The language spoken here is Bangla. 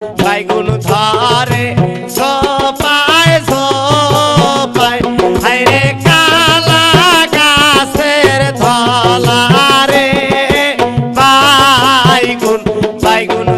বাইগুন ধরে সপায় সপায় হাইরে কালা গাছের ধলা রে বাইগুন বাইগুন